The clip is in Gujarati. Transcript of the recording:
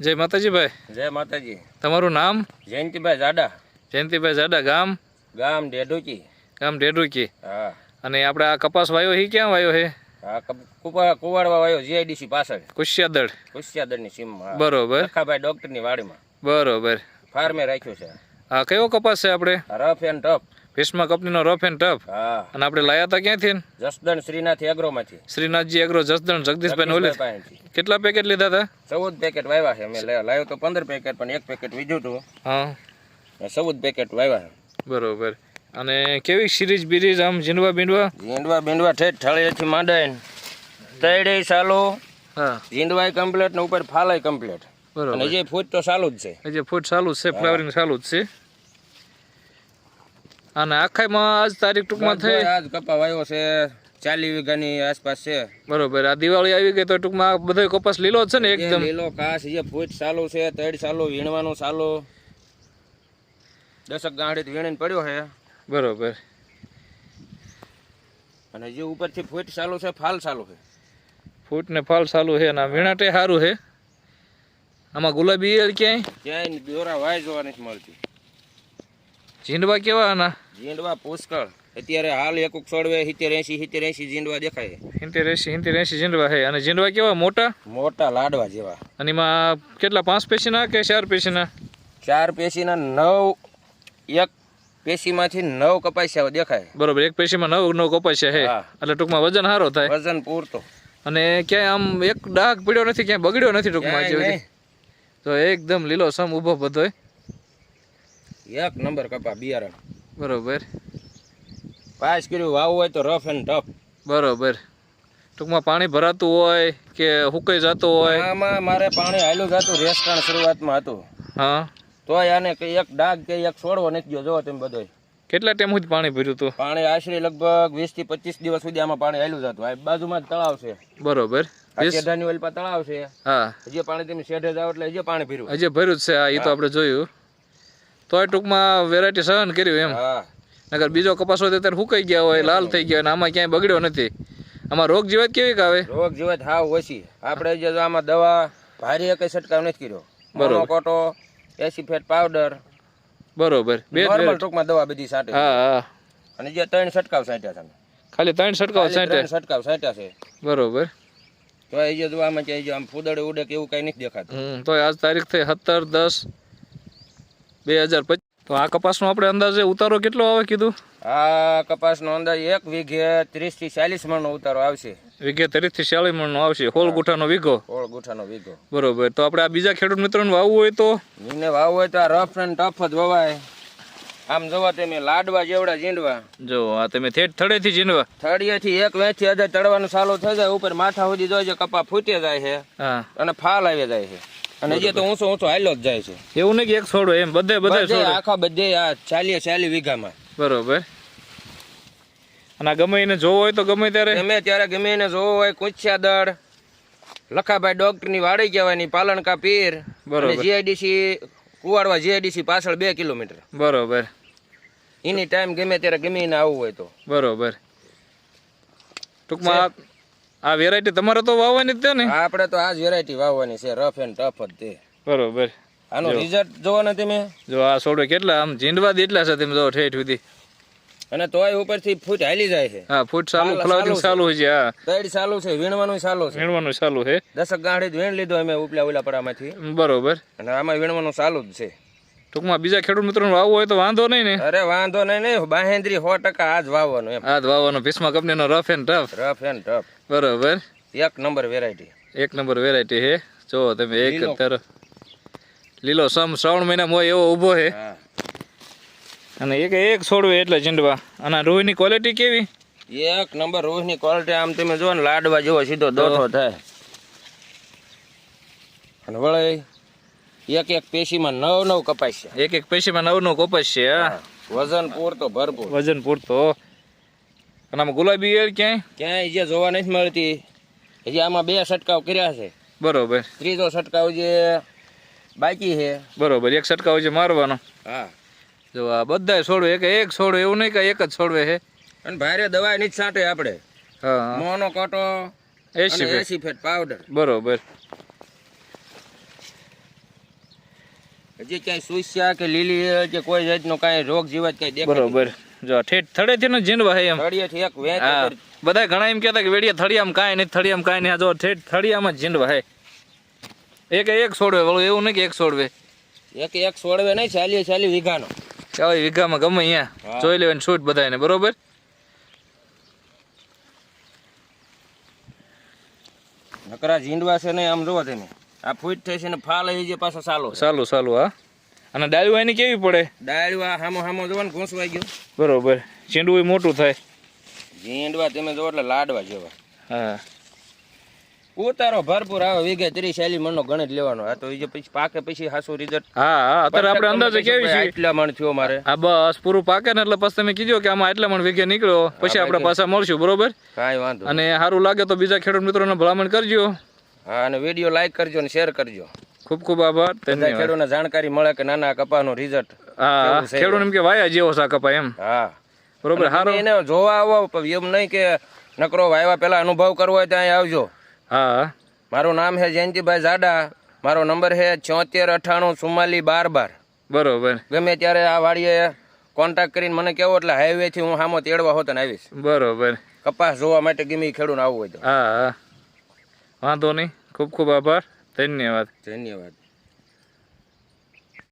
જય માતાજીભાઈ. જય માતાજી. તમારું નામ? જયંતિભાઈ જાડા. જયંતિભાઈ જાડા ગામ? ગામ ઢેડુકી ગામ ઢેડુકી હા. અને આપણે આ કપાસ વાયો હી ક્યાં વાયો હે? કુવાડવા વાયો જીઆઈડીસી પાછળ. કુશિયાદળ. કુશિયાદળની સીમમાં બરોબર. લખાભાઈ ડોક્ટરની વાડીમાં. બરોબર. ફાર્મે રાખ્યું છે. હા કયો કપાસ છે આપણે? Rough and tough. ભીષ્મા કંપનીનો રફ એન્ડ ટફ અને આપણે લાયા હતા ક્યાંથી? જસદણ શ્રીનાથ એગ્રોમાંથી શ્રીનાથજી એગ્રો જસદણ જગદીશભાઈ ઓલી કેટલા પેકેટ લીધા હતા? ચૌદ પેકેટ વાવ્યા છે. મેં લાવ્યો તો પંદર પેકેટ પણ એક પેકેટ વીજું હતું. હા. ચૌદ પેકેટ વાવ્યા છે. બરોબર. અને કેવી સિરીઝ બિરીઝ આમ ઝીંડવા બીંડવા? ઝીંડવા બીંડવા ઠેઠ ઠળિયેથી માંડાઈને તૈડે ચાલો હા. ઝીંડવાય કમ્પ્લેટ ને ઉપર ફાલાય કમ્પ્લેટ અને બરોબર જે ફૂટ તો ચાલુ જ છે. જે ફૂટ ચાલુ જ છે ફ્લાવરિંગ ચાલુ જ છે. અને આખાઈમાં આજ તારીખ ટૂંકમાં થઈ? આજ કપા વાવ્યો છે ચાલી વીઘાની આસપાસ છે. બરોબર આ દિવાળી આવી ગઈ તો ટૂંકમાં બધો કપાસ લીલો છે ને એકદમ? લીલો ઘાસ એ ફૂટ ચાલુ છે તડ ચાલુ વીણવાનું ચાલુ દસક ગાંઠી વીણીને પડ્યો છે. બરોબર. અને જે ઉપરથી ફૂટ ચાલુ છે ફાલ ચાલુ છે. ફૂટ ને ફાલ ચાલુ છે અને વીણાટે સારું છે. આમાં ગુલાબી ક્યાંય? ક્યાંય દોરા વાય જોવા નથી મળતી. ઝીંડવા કેવા આના? ઝીંડવા પુષ્કળ. અત્યારે હાલ એક છોડવે સિત્તેર એસી સિત્તેર એસી ઝીંડવા દેખાય. સિત્તેર એસી સિત્તેર એસી જીંડવા છે. અને ઝીંડવા કેવા? મોટા? મોટા લાડવા જેવા. અને એમાં કેટલા? પાંચ પેશીના કે ચાર પેશીના? ચાર પેશીના નવ એક પેશીમાંથી નવ કપાસ્યા દેખાય. બરોબર એક પેશીમાં નવ નવ કપાસ્યા છે. એટલે ટૂંકમાં વજન સારો થાય. વજન પૂરતો. અને ક્યાંય આમ એક ડાઘ પીડ્યો નથી ક્યાંય બગડ્યો નથી ટૂંકમાં તો એકદમ લીલો સમ ઊભો બધો એક નંબર કપા બિયારણ. બરોબર. પાસ કર્યું વાવું હોય તો રફ એન્ડ ટફ બરોબર. ટૂંકમાં પાણી ભરાતું હોય કે હુકાઈ જતું હોય? આમાં મારે પાણી હાલ્યું જતું રેસ્ટોરન્ટ શરૂઆતમાં હતું. હા. તોય આને એક ડાઘ કે એક છોડવો નથી ગયો જોવો તમે બધો કેટલા ટાઈમ સુધી પાણી ભર્યું હતું? પાણી આશરે લગભગ વીસથી પચીસ દિવસ સુધી આમાં પાણી હાલ્યું જતું આ બાજુમાં તળાવ છે. બરોબર. શેઢાની તળાવ છે. હા. હજી પાણી તમે શેઢે જાવ એટલે હજી પાણી ભર્યું. હજી ભર્યું છે આ એ તો આપણે જોયું. તોય ટૂંકમાં વેરાયટી સહન કર્યું એમ. નગર બીજો કપાસ હોય તો ત્યારે હુકાઈ ગયા હોય લાલ થઈ ગયા હોય અને આમાં ક્યાંય બગડ્યો નથી. આમાં રોગ જીવાત કેવી આવે રોગ જીવાત હા ઓછી. આપણે જે આમાં દવા ભારે કઈ છંટકાવ નથી કર્યો. બરોબર. કોટો એસી ફેટ પાવડર. બરોબર. બે નોર્મલ ટૂંકમાં દવા બધી છાંટે હા હા. અને જે ત્રણ છંટકાવ છાંટ્યા છે. ખાલી ત્રણ છંટકાવ ખાલી છાંટે ત્રણ છંટકાવ છાંટ્યા છે. બરોબર. તો એ જે આમાં ક્યાંય આમ ફૂદડે ઉડે કે એવું કઈ નથી દેખાતું. તો આજ તારીખ થઈ સત્તર દસ બે હજાર પચીસ તો આ કપાસનો આપણે અંદાજે ઉતારો કેટલો આવે કીધું? આ કપાસનો અંદાજ એક વીઘે ત્રીસથી ચાલીસ મણનો ઉતારો આવશે. વીઘે ત્રીસથી ચાલીસ મણનો આવશે. હોળ ગુઠાનો વીઘો? ઓળ ગુઠાનો વીઘો. બરોબર. તો આપણે આ બીજા ખેડૂત મિત્રોને વાવવું હોય તો? નીને વાવવું હોય તો આ રફ ને ટફ જ વવાય. આમ જોવા તમે લાડવા જેવડા ઝીંડવા. જો આ તમે થેટ થડે થી જીંડવા થડીએ થી એક વેચી હજાર તળવાનું ચાલુ થઈ જાય ઉપર માથા સુધી જોઈએ કપા ફૂટી જાય છે. અને ફાલ આવી જાય છે. અને જે તો ઊંચો ઊંચો હાલ્યો જ જાય છે. એવું નહીં કે એક છોડો એમ બધે બધે બધે છોડો. આખા બધે આ ચાલીએ ચાલી વીઘામાં. બરોબર. અને ગમે એને જોવો હોય તો ગમે ત્યારે. ગમે ત્યારે ગમે એને જોવો હોય કુંચ્યા દળ લખાભાઈ ડોક્ટરની વાડી કહેવાની પાલનકા પીર બરોબર. જીઆઈડીસી કુવાડવા જીઆઈડીસી પાછળ બે કિલોમીટર. બરોબર. એની ટાઈમ ગમે ત્યારે ગમે એને આવવું હોય તો. બરોબર. ટૂંકમાં આ- વેરાયટી તમારે તો વાવવાની જ છે ને? આપણે તો આ જ વેરાયટી વાવવાની છે રફ એન્ડ ટફ જ તે બરોબર. આનો રિઝલ્ટ જોવો ને તમે. જો આ છોડો કેટલા આમ જીંડવા દેટલા એટલા છે તમે જો ઠેઠ સુધી. અને તોય ઉપરથી ફૂટ હાલી જાય છે. હા ફૂટ ચાલુ ફ્લાવરિંગ ચાલુ છે. હા. તૈડ ચાલુ છે વીણવાનું ચાલુ છે. વીણવાનું ચાલુ છે. દસક ગાંઠી જ વીણ લીધો અમે ઉપલા ઉલા પડામાંથી. બરોબર. અને આમાં વીણવાનું ચાલુ જ છે. ટૂંકમાં બીજા ખેડૂત મિત્રોને વાવવું હોય તો વાંધો નહીં ને? અરે વાંધો નહીં નહીં. બાહેન્દ્રી સો ટકા આ જ વાવવાનું એમ. આજ વાવવાનું. વાવવાનો ભીષ્મા કંપનીનો rough and tough rough and tough બરોબર. એક નંબર વેરાયટી એક નંબર વેરાયટી હે. જો તમે એક. તરફ લીલો સમ શ્રાવણ મહિનામાં હોય એવો ઊભો હે. અને એક એક છોડવે એટલે ઝીંડવા. અને રોહીની ક્વોલિટી કેવી? એક નંબર રોહીની ક્વોલિટી આમ તમે જુઓ ને લાડવા જેવો સીધો દોઠો થાય. અને વળી એક એક પેશીમાં નવ નવ કપાસ્યા એક એક પેશીમાં નવ નવ કપાસ છે વજન પૂરતો ભરપૂર. વજન પૂરતો. અને આમાં ગુલાબી એળ ક્યાંય? ક્યાંય જે જોવા નથી મળતી. હજી આમાં બે છંટકાવ કર્યા છે. બરોબર. ત્રીજો છંટકાવ જે બાકી છે. બરોબર એક છટકાવ છે મારવાનો. હા. જો આ બધા છોડવે એક એક છોડવે એવું નહીં કે એક જ છોડવે છે. અને ભારે દવા જ છાંટે આપણે. હા મોનો કોટો એસી એસી ફેટ પાવડર. બરોબર. હજી ક્યાંય સુસ્યા કે લીલી કે કોઈ જાતનો કાંઈ રોગ જીવાત કાંઈ દેખાય બરોબર. જો ઠેઠ થડેથી ને જીંડ વહે એમ. તળિયેથી એક વેચ બધા ઘણા એમ કહેતા કે વેડિયા થળિયામાં કાંઈ નહીં થળિયામાં કાંઈ નહીં જો ઠેઠ થળિયામાં જીંડ જીંડવા હે. એક એક છોડવે વળું એવું નહીં કે એક છોડવે. એક એક છોડવે નહીં ચાલીએ ચાલી વીઘાનો. ચાલો વીઘામાં ગમે અહીંયા. જોઈ લેવાની છૂટ બધાને બરોબર? નકરા ઝીંડવા છે ને આમ જોવા તેને આ ફૂટ થઈ છે ને ફાલ આવી જાય પાછો ચાલો ચાલો ચાલુ હા. અને ડાળવા એની કેવી પડે? ડાળવા હામો હામો જોવા ને ઘૂંસવાઈ ગયું. બરોબર. ચીંડવું મોટું થાય. ઝીંડવા તમે જોવો એટલે લાડવા જેવા. હા. ઉતારો ભરપૂર આવે વીઘે ત્રીસ ચાલી મણનો ગણિત લેવાનો. આ તો એ પછી પાકે પછી હાસુ રિઝલ્ટ હા હા. અત્યારે આપણે અંદાજે કેવી છે? એટલા મણ થયો મારે. આ બસ પૂરું પાકે ને એટલે પછી તમે કીધો કે આમાં એટલા મણ વીઘે નીકળ્યો પછી આપણે પાછા મળશું બરોબર? કાંઈ વાંધો અને સારું લાગે તો બીજા ખેડૂત મિત્રોને ભલામણ કરજો. હા અને વીડિયો લાઈક કરજો અને શેર કરજો. ખૂબ ખૂબ આભાર. ધન્યવાદ. ખેડૂતને જાણકારી મળે કે નાના કપાનો રિઝલ્ટ હા ખેડૂત એમ કે વાયા જેવો સા કપા એમ. હા. બરોબર અને એને જોવા આવો એમ નહીં કે નકરો વાયવા પેલા અનુભવ કરવો હોય ત્યાં આવજો. હા મારું નામ છે જયંતિભાઈ જાડા. મારો નંબર છે ચોતેર અઠાણું ચુમ્માલી બાર બાર. બરોબર. ગમે ત્યારે આ વાડીએ કોન્ટેક્ટ કરીને મને કેવો એટલે હાઈવેથી હું સામો તેડવા હોત આવીશ. બરોબર. કપાસ જોવા માટે ગમે ખેડૂત આવવું હોય તો. હા હા. વાંધો નહીં. ખૂબ ખૂબ આભાર. ધન્યવાદ. ધન્યવાદ.